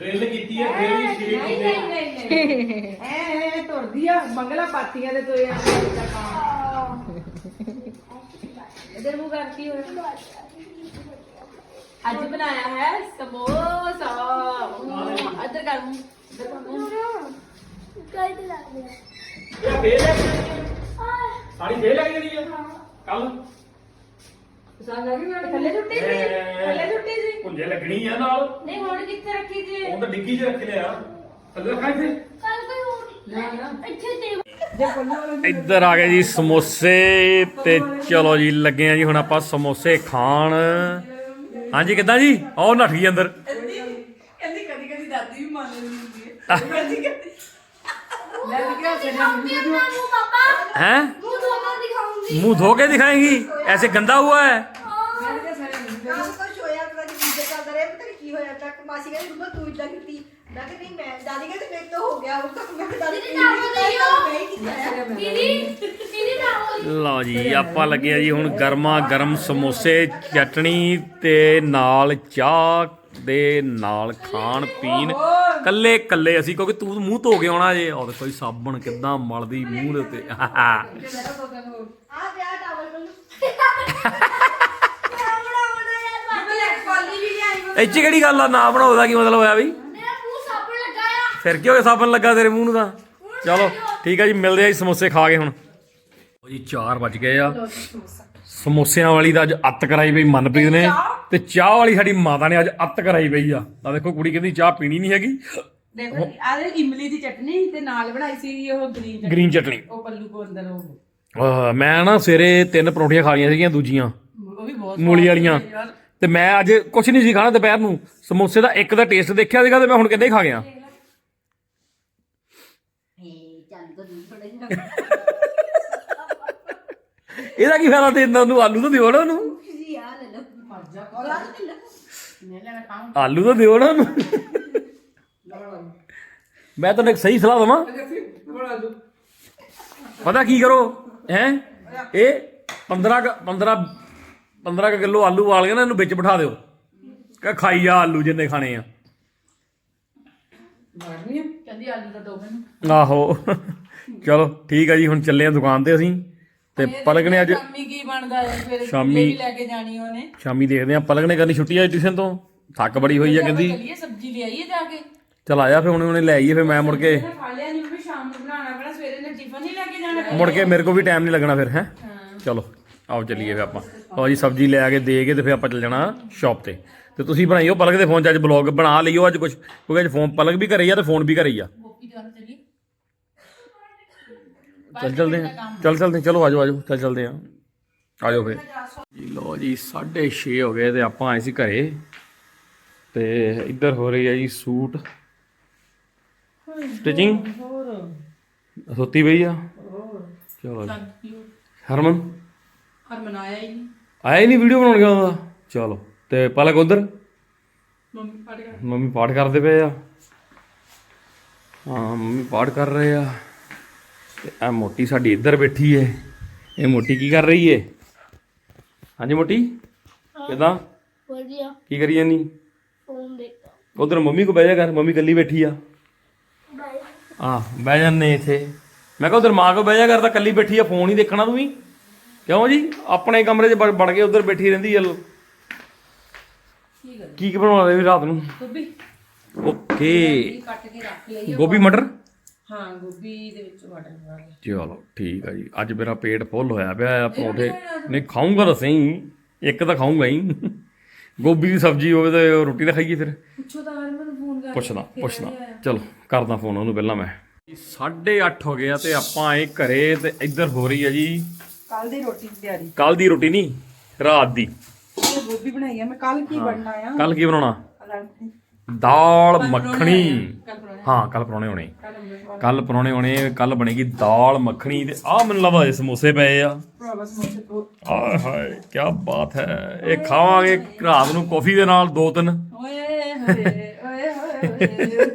ਡ੍ਰਿਲ ਕੀਤੀ ਹੈ ਫਿਰ ਵੀ ਨਹੀਂ ਨਹੀਂ ਨਹੀਂ ਨਹੀਂ। [laughs] ਐ ਐ ਤੁਰਦੀ ਆ ਮੰਗਲਾ ਪਾਤੀਆਂ ਦੇ ਤੋਏ ਆ ਇਧਰ ਮੂੰਹ ਕਰਤੀ ਹੋਇਆ ਅੱਜ ਬਣਾਇਆ ਹੈ ਸਮੋਸਾ। ਅਦਰ ਕਰ ਮੂੰਹ ਇੱਧਰ ਕਰ ਮੂੰਹ। ਸਾੜੀ ਫੇਰ ਲੱਗ ਜਾਣੀ ਹੈ? ਕੱਲ ਪਸੰਦ ਆ ਗਈ ਮੈਂ? ਥੱਲੇ ਛੁੱਟੀ ਸੀ ਥੱਲੇ ਛੁੱਟੀ ਸੀ ਪੁੰਜੇ ਲੱਗਣੀ ਆ ਨਾਲ। ਨਹੀਂ ਹੁਣ ਕਿੱਥੇ ਰੱਖੀ ਜੀ? ਉਹ ਤਾਂ ਡਿੱਗੀ 'ਚ ਰੱਖ ਲਿਆ। ਥੱਲੇ ਰੱਖਾਂ ਇੱਥੇ? ਇੱਧਰ ਆ ਗਏ ਜੀ ਸਮੋਸੇ ਤੇ ਚਲੋ ਜੀ ਲੱਗੇ ਆ ਜੀ ਹੁਣ ਆਪਾਂ ਸਮੋਸੇ ਖਾਣ। ਹਾਂਜੀ ਕਿੱਦਾਂ ਜੀ? ਆਓ ਨੱਠ ਗਈ ਅੰਦਰ। ਕਹਿੰਦੀ ਕਦੀ ਕਦੀ ਦਾਦੀ ਵੀ ਮੰਨ ਲੈਂਦੀ ਹੁੰਦੀ ਹੈ। ਕਹਿੰਦੀ ਕਹਿੰਦੀ हैं मुंह धो के दिखाएंगी ऐसे गंदा हुआ है ਕੰਮ ਕੁਛ ਹੋਇਆ ਪਤਾ ਨਹੀਂ ਵੀਜ਼ਾ ਚੱਲਦਾ ਰਿਹਾ ਪਤਾ ਨਹੀਂ ਕੀ ਹੋਇਆ ਤੱਕ ਮਾਸੀ ਕਹਿੰਦੀ ਰੂਬਾ ਤੂੰ ਇਦਾਂ ਕੀਤੀ ਮੈਂ ਕਿਹਾ ਨਹੀਂ ਮੈਂ ਦਾਦੀ ਕਹਿੰਦੀ ਮੇਰੇ ਤੋਂ ਹੋ ਗਿਆ ਉਹ ਤੱਕ ਮੈਂ ਕਿਹਾ ਦਾਦੀ ਮੈਂ ਹੀ ਕੀਤਾ ਹੈ ਲਓ ਜੀ ਆਪਾਂ ਲੱਗੇ ਆ ਜੀ ਹੁਣ ਗਰਮਾ ਗਰਮ ਸਮੋਸੇ ਚਟਣੀ ਤੇ ਨਾਲ ਚਾਹ ਦੇ ਨਾਲ ਖਾਣ ਪੀਣ ਕੱਲੇ ਕੱਲੇ ਅਸੀਂ ਕਿਉਂਕਿ ਤੂੰ ਮੂੰਹ ਧੋ ਕੇ ਆਉਣਾ ਜੇ ਔਰ ਕੋਈ ਸਾਬਣ ਕਿੱਦਾਂ ਮਲਦੀ ਮੂੰਹ ਦੇ ਉੱਤੇ ਆ ਪਿਆ ਟਾਵਲ ਮੈਨੂੰ ਇਹ 'ਚ ਕਿਹੜੀ ਗੱਲ ਆ? ਨਾ ਬਣਾਉਦਾ ਕੀ ਮਤਲਬ ਹੋਇਆ ਵੀ? ਫਿਰ ਕੀ ਹੋ ਗਿਆ ਸਾਬਣ ਲੱਗਾ ਤੇਰੇ ਮੂੰਹ ਨੂੰ ਤਾਂ? ਚਲੋ ਠੀਕ ਆ ਜੀ ਮਿਲਦੇ ਆ ਜੀ ਸਮੋਸੇ ਖਾ ਕੇ ਹੁਣ। ਲਓ ਜੀ 4 ਵੱਜ ਗਏ ਆ। ਸਮੋਸਿਆਂ ਵਾਲੀ ਦਾ ਅੱਜ ਅੱਤ ਕਰਾਈ ਪਈ ਮਨਪ੍ਰੀਤ ਨੇ। ਤੇ ਚਾਹ ਵਾਲੀ ਸਾਡੀ ਮਾਤਾ ਨੇ ਅੱਜ ਅੱਤ ਕਰਾਈ ਪਈ ਆ। ਆ ਦੇਖੋ ਕੁੜੀ ਕਹਿੰਦੀ ਚਾਹ ਪੀਣੀ ਨਹੀਂ ਹੈਗੀ। ਦੇਖੋ ਆਹ ਇਮਲੀ ਦੀ ਚਟਨੀ ਤੇ ਨਾਲ ਬਣਾਈ ਸੀ ਉਹ ਗ੍ਰੀਨ ਚਟਨੀ। ਗ੍ਰੀਨ ਚਟਣੀ ਉਹ ਪੱਲੂ ਕੋ ਅੰਦਰ ਉਹ। ਆਹ, ਮੈਂ ਨਾ ਸਵੇਰੇ ਤਿੰਨ ਪਰੌਂਠੀਆਂ ਖਾ ਲਈਆਂ ਸੀਗੀਆਂ ਦੂਜੀਆਂ। ਉਹ ਵੀ ਬਹੁਤ ਮੂਲੀ ਵਾਲੀਆਂ। ਤੇ ਮੈਂ ਅੱਜ ਕੁਝ ਨਹੀਂ ਸੀ ਖਾਣਾ ਦੁਪਹਿਰ ਨੂੰ। ਸਮੋਸੇ ਦਾ ਇੱਕ ਦਾ ਟੇਸਟ ਦੇਖਿਆ ਸੀਗਾ ਤੇ ਮੈਂ ਹੁਣ ਕਿੱਦਾਂ ਹੀ ਖਾ ਗਿਆ। ਇਹਦਾ ਕੀ ਫਾਇਦਾ ਦੇਂਦਾ ਉਹਨੂੰ ਆਲੂ ਤਾਂ ਦਿਓ ਨਾ ਉਹਨੂੰ। ਆਲੂ ਤਾਂ ਦਿਓ ਨਾ ਉਹਨੂੰ। ਮੈਂ ਤੁਹਾਨੂੰ ਇੱਕ ਸਹੀ ਸਲਾਹ ਦਵਾਂ। ਬਣਾ ਪਤਾ ਕੀ ਕਰੋ? ਹੈ? ਇਹ 15 ਕੁ- 15 15 ਕਿਲੋ ਆਲੂ ਵਾਲ ਕੇ ਨਾ ਇਹਨੂੰ ਵਿੱਚ ਬਿਠਾ ਦਿਓ। ਕਹ ਖਾਈ ਜਾ ਆਲੂ ਜਿੰਨੇ ਖਾਣੇ ਆ। ਕਹਿੰਦੀ ਆਲੂ ਦਾ ਦੋ ਮੈਨੂੰ। ਆਹੋ। ਚਲੋ ਠੀਕ ਆ ਜੀ ਹੁਣ ਚੱਲੇ ਆ ਦੁਕਾਨ ਤੇ ਅਸੀਂ। ਤੇ ਪਲਕ ਨੇ ਅੱਜ ਸ਼ਾਮੀ ਕੀ ਬਣਦਾ ਹੈ ਫਿਰ ਸ਼ਾਮੀ- ਵੀ ਲੈ ਕੇ ਜਾਣੀ ਉਹਨੇ। ਸ਼ਾਮੀ ਦੇਖਦੇ ਆ ਪਲਕ ਨੇ ਕਰਨੀ ਛੁੱਟੀ ਆ ਟਿਊਸ਼ਨ ਤੋਂ। ਥੱਕ ਬੜੀ ਹੋਈ ਆ ਕਹਿੰਦੀ। ਚਲੀਏ ਸਬਜ਼ੀ ਲੈ ਆਈਏ ਜਾ ਕੇ। ਚਲ ਆਇਆ ਫਿਰ ਹੁਣ ਉਹਨੇ ਲੈ ਆਈਏ ਫਿਰ ਮੈਂ ਮੁੜ ਕੇ। ਖਾ ਲਿਆ ਨਹੀਂ ਵੀ ਸ਼ਾਮ ਨੂੰ ਬਣਾਉਣਾ ਪੈਣਾ ਸਵੇਰੇ ਨੇ ਟਿਫਨ ਨਹੀਂ ਲੈ ਕੇ ਜਾਣਾ ਮੁੜ ਕੇ ਮੇਰੇ ਕੋ ਵੀ ਟਾਈਮ ਨਹੀਂ ਲੱਗਣਾ ਫਿਰ ਹੈ? ਚਲੋ ਆਓ ਚੱਲੀਏ ਫਿਰ ਆਪਾਂ। ਲਓ ਜੀ ਸਬਜ਼ੀ ਲੈ ਆ ਕੇ ਦੇ ਕੇ ਤੇ ਫਿਰ ਆਪਾਂ ਚੱਲ ਜਾਣਾ ਸ਼ਾਪ ਤੇ। ਤੇ ਤੁਸੀਂ ਬਣਾਈਓ ਪਲਕ ਦੇ ਫੋਨ 'ਚ ਅੱਜ ਬਲੌਗ ਬਣਾ ਲਈਓ ਅੱਜ ਕੁਝ ਕਿਉਂਕਿ ਅੱਜ ਫੋਨ ਪਲਕ ਵੀ ਘਰੇ ਹੀ ਆ ਤੇ ਫੋਨ ਵੀ ਘਰੇ ਹੀ ਆ। ਚੱਲ ਚਲਦੇ ਆ ਚੱਲ ਚਲਦੇ ਚਲੋ ਆਜੋ ਆਜੋ ਚੱਲ ਚਲਦੇ ਆ ਆਜੋ ਫਿਰ। ਜੀ ਲੋ ਜੀ 6:30 ਹੋ ਗਏ ਤੇ ਆਪਾਂ ਆਏ ਸੀ ਘਰੇ। ਤੇ ਇੱਧਰ ਹੋ ਰਹੀ ਹੈ ਜੀ ਸੂਟ। ਸਟਿਚਿੰਗ ਸੁੱਤੀ ਪਈ ਆ। ਚਲੋ ਜੀ। ਹਰਮਨ? ਹਰ ਮਨਾਇਆ ਹੀ ਨਹੀਂ। ਆਇਆ ਹੀ ਨਹੀਂ ਵੀਡੀਓ ਬਣਾਉਣ ਗਿਆ ਉਹਦਾ? ਚਲੋ। ਤੇ ਪਲਕ ਉਧਰ? ਮੰਮੀ ਪੜ ਗਿਆ ਮੰਮੀ ਪਾਠ ਕਰਦੇ ਪਏ ਆ। ਹਾਂ ਮੰਮੀ ਪਾਠ ਕਰ ਰਹੇ ਆ। ਤੇ ਆ ਮੋਟੀ ਸਾਡੀ ਇੱਧਰ ਬੈਠੀ ਏ। ਇਹ ਮੋਟੀ ਕੀ ਕਰ ਰਹੀ ਏ? ਹਾਂਜੀ ਮੋਟੀ ਕਿਦਾਂ? ਵਧੀਆ। ਕੀ ਕਰੀ ਜਾਨੀ? ਫੋਨ ਦੇਖਦਾ ਉਧਰ ਮੰਮੀ ਕੋ ਬਹਿ ਜਾ ਕਰ ਮੰਮੀ ਇਕੱਲੀ ਬੈਠੀ ਆ। ਬਾਈ ਆ ਬਹਿ ਜਾਂਦੇ ਇੱਥੇ। ਮੈਂ ਕਿਹਾ ਉਧਰ ਮਾਂ ਕੋ ਬਹਿ ਜਾ ਕਰ ਤਾਂ ਇਕੱਲੀ ਬੈਠੀ ਆ ਫੋਨ ਹੀ ਦੇਖਣਾ ਤੂੰ ਵੀ। ਕਿਉਂ ਜੀ? ਆਪਣੇ ਕਮਰੇ 'ਚ ਵੜ- ਕੇ ਉਧਰ ਬੈਠੀ ਰਹਿੰਦੀ ਆ। ਕੀ ਕੀ ਬਣਾਉਣਾ ਰਹੀ ਰਾਤ ਨੂੰ? ਗੋਭੀ। ਓਕੇ। ਕੱਟ ਕੇ ਰੱਖ ਲਈ ਗੋਭੀ ਮਟਰ? ਹਾਂ ਗੋਭੀ ਦੇ ਵਿੱਚ ਵਾਟਰ ਪਾ ਕੇ ਚਲੋ ਠੀਕ ਆ ਜੀ। ਅੱਜ ਮੇਰਾ ਪੇਟ ਫੁੱਲ ਹੋਇਆ ਪਿਆ ਆ ਪਰੌਂਠੇ ਨਹੀਂ ਖਾਊਂਗਾ ਤਾਂ ਸਹੀ। ਇੱਕ ਤਾਂ ਖਾਊਂਗਾ ਹੀ। ਗੋਭੀ ਦੀ ਸਬਜ਼ੀ ਹੋਵੇ ਤਾਂ ਰੋਟੀ ਨਾ ਖਾਈਏ ਫਿਰ। ਪੁੱਛੋ ਤਾਂ ਹਰਮਨ ਫੋਨ ਕਰ ਪੁੱਛਦਾ ਪੁੱਛਦਾ। ਚਲੋ ਕਰਦਾ ਫੋਨ ਉਹਨੂੰ ਪਹਿਲਾਂ ਮੈਂ। 8:30 ਹੋ ਗਿਆ ਤੇ ਆਪਾਂ ਆਏ ਘਰੇ ਤੇ ਇੱਧਰ ਹੋ ਰਹੀ ਹੈ ਜੀ। ਕੱਲ ਦੀ ਰੋਟੀ ਦੀ ਤਿਆਰੀ। ਕੱਲ ਦੀ ਰੋਟੀ ਨਹੀਂ ਰਾਤ ਦੀ। ਗੋਭੀ ਬਣਾਈ ਆ ਮੈਂ ਕੱਲ ਕੀ ਬਣਨਾ ਆ? ਕੱਲ ਕੀ ਬਣਾਉਣਾ? ਦਾਲ ਮੱਖਣੀ। ਹਾਂ ਕੱਲ ਪਰੌਣੇ ਹੋਣੇ। ਕੱਲ ਪਰੌਣੇ ਹੋਣੇ ਕੱਲ ਬਣੇਗੀ ਦਾਲ ਮੱਖਣੀ ਤੇ ਆਹ ਮੈਨੂੰ ਲੱਗਦਾ ਇਹ ਸਮੋਸੇ ਪਏ ਆ। ਭਰਾਵਾ ਸਮੋਸੇ ਤੋਂ ਆਏ ਹਾਏ ਕੀ ਬਾਤ ਹੈ। ਇਹ ਖਾਵਾਂਗੇ ਰਾਤ ਨੂੰ ਕੌਫੀ ਦੇ ਨਾਲ ਦੋ ਤਿੰਨ। ਓਏ ਹੋਏ ਓਏ ਹੋਏ।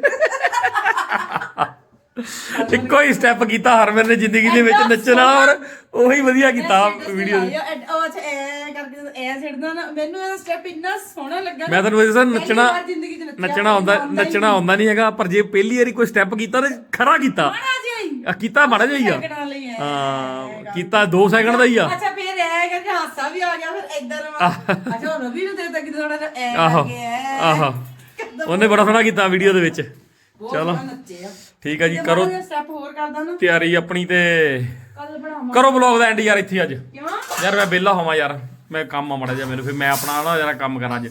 [laughs] ਇੱਕੋ ਹੀ ਸਟੈਪ ਕੀਤਾ ਹਰਮਨ ਨੇ ਜ਼ਿੰਦਗੀ ਦੇ ਵਿੱਚ ਨੱਚਣ ਵਾਲਾ ਔਰ ਉਹੀ ਵਧੀਆ ਕੀਤਾ ਵੀਡੀਓ ਉਹ ਅੱਛਾ ਐ ਕਰਕੇ ਐ ਸਿੱਟਦਾ ਨਾ ਮੈਨੂੰ ਇਹਦਾ ਸਟੈਪ ਇੰਨਾ ਸੋਹਣਾ ਲੱਗਾ ਮੈਂ ਤੁਹਾਨੂੰ ਦੱਸਾਂ ਨੱਚਣਾ ਨੱਚਣਾ ਆਉਂਦਾ ਨੱਚਣਾ ਆਉਂਦਾ ਨਹੀਂ ਹੈਗਾ ਪਰ ਜੇ ਪਹਿਲੀ ਵਾਰੀ ਕੋਈ ਸਟੈਪ ਕੀਤਾ ਤੇ ਖਰਾ ਕੀਤਾ। ਕੀਤਾ ਮਾੜਾ ਜਿਹਾ ਹੀ ਆ। ਹਾਂ ਕੀਤਾ 2 ਸੈਕਿੰਡ ਦਾ ਹੀ ਆ। ਅੱਛਾ ਫੇਰ ਐ ਕਰਕੇ ਹਾਸਾ ਵੀ ਆ ਗਿਆ ਫਿਰ ਵਾ। ਅੱਛਾ ਰਵੀ ਨੂੰ ਦੇ ਦਿੱਤਾ ਕਿ ਥੋੜਾ ਜਿਹਾ ਐ ਆਹੋ ਆਹੋ। ਉਹਨੇ ਬੜਾ ਸੋਹਣਾ ਕੀਤਾ ਵੀਡੀਓ ਦੇ ਵਿੱਚ। ਚਲੋ। ਠੀਕ ਆ ਜੀ ਕਰੋ ਸਟੈਪ ਹੋਰ ਕਰਦਾ ਨਾ ਤਿਆਰੀ ਆਪਣੀ ਤੇ ਕੱਲ ਬਣਾਵਾਂ ਕਰੋ ਬਲੌਗ ਦਾ ਐਂਡ ਯਾਰ ਇੱਥੇ ਅੱਜ। ਕਿਉਂ? ਯਾਰ ਮੈਂ ਵਿਹਲਾ ਹੋਵਾਂ ਯਾਰ ਮੈਂ ਕੰਮ ਆ ਮੜਾ ਜਾ ਮੈਨੂੰ ਫਿਰ ਮੈਂ ਆਪਣਾ ਨਾ ਜਰਾ ਕੰਮ ਕਰਾਂ ਅੱਜ।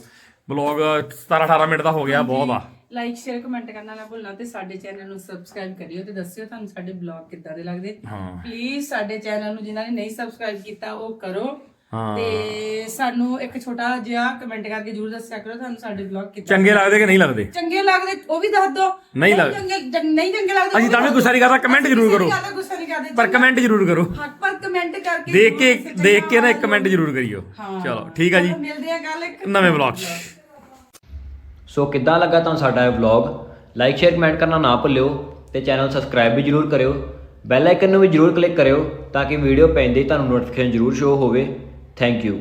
ਬਲੌਗ 17 18 ਮਿੰਟ ਦਾ ਹੋ ਗਿਆ ਬਹੁਤ ਆ। ਲਾਈਕ ਸ਼ੇਅਰ ਕਮੈਂਟ ਕਰਨਾ ਨਾ ਭੁੱਲਣਾ ਤੇ ਸਾਡੇ ਚੈਨਲ ਨੂੰ ਸਬਸਕ੍ਰਾਈਬ ਕਰਿਓ ਤੇ ਦੱਸਿਓ ਤੁਹਾਨੂੰ ਸਾਡੇ ਬਲੌਗ ਕਿੱਦਾਂ ਦੇ ਲੱਗਦੇ। ਹਾਂ। ਪਲੀਜ਼ ਸਾਡੇ ਚੈਨਲ ਨੂੰ ਜਿਨ੍ਹਾਂ ਨੇ ਨਹੀਂ ਸਬਸਕ੍ਰਾਈਬ ਕੀਤਾ ਉਹ ਕਰੋ। ਤੇ ਸਾਨੂੰ ਇੱਕ ਛੋਟਾ ਜਿਹਾ ਕਮੈਂਟ ਕਰਕੇ ਜਰੂਰ ਦੱਸਿਆ ਕਰੋ ਤੁਹਾਨੂੰ ਸਾਡੇ ਬਲੌਗ ਕਿੱਦਾਂ ਚੰਗੇ ਲੱਗਦੇ ਕਿ ਨਹੀਂ ਲੱਗਦੇ? ਚੰਗੇ ਲੱਗਦੇ ਉਹ ਵੀ ਦੱਸ ਦਿਓ। ਨਹੀਂ ਲੱਗ- ਚੰਗੇ ਜੰ- ਨਹੀਂ ਚੰਗੇ ਲੱਗਦੇ ਅਸੀਂ ਤਾਂ ਵੀ ਗੁੱਸਾ ਨਹੀਂ ਕਰਦਾ ਕਮੈਂਟ ਜ਼ਰੂਰ ਕਰੋ। ਜ਼ਿਆਦਾ ਗੁੱਸਾ ਨਹੀਂ ਕਰਦੇ। ਪਰ ਕਮੈਂਟ ਜ਼ਰੂਰ ਕਰੋ। ਹਾਂ ਪਰ ਕਮੈਂਟ ਕਰਕੇ ਦੇਖ ਕੇ ਜ਼ਰੂਰ ਦੇਖ ਕੇ ਨਾ ਇੱਕ ਕਮੈਂਟ ਜ਼ਰੂਰ ਕਰਿਓ। ਹਾਂ। ਚਲੋ ਠੀਕ ਆ ਜੀ। ਚਲੋ ਮਿਲਦੇ ਆ ਕੱਲ ਇੱਕ ਨਵੇਂ ਬਲੌਗ 'ਚ। ਸੋ ਕਿੱਦਾਂ ਲੱਗਾ ਤੁਹਾਨੂੰ ਸਾਡਾ ਇਹ ਵਲੌਗ ਲਾਈਕ ਸ਼ੇਅਰ ਕਮੈਂਟ ਕਰਨਾ ਨਾ ਭੁੱਲਿਓ ਤੇ ਚੈਨਲ ਸਬਸਕ੍ਰਾਈਬ ਵੀ ਜਰੂਰ ਕਰਿਓ। ਬੈਲ ਆਈਕਨ ਨੂੰ ਵੀ ਜਰੂਰ ਕਲਿੱਕ ਕਰਿਓ ਤਾਂ ਕਿ ਵੀਡੀਓ ਪੈਂਦੇ ਹੀ ਤੁਹਾਨੂੰ ਨੋਟੀਫਿਕੇਸ਼ਨ ਜਰੂਰ ਸ਼ੋ ਹੋਵੇ। Thank you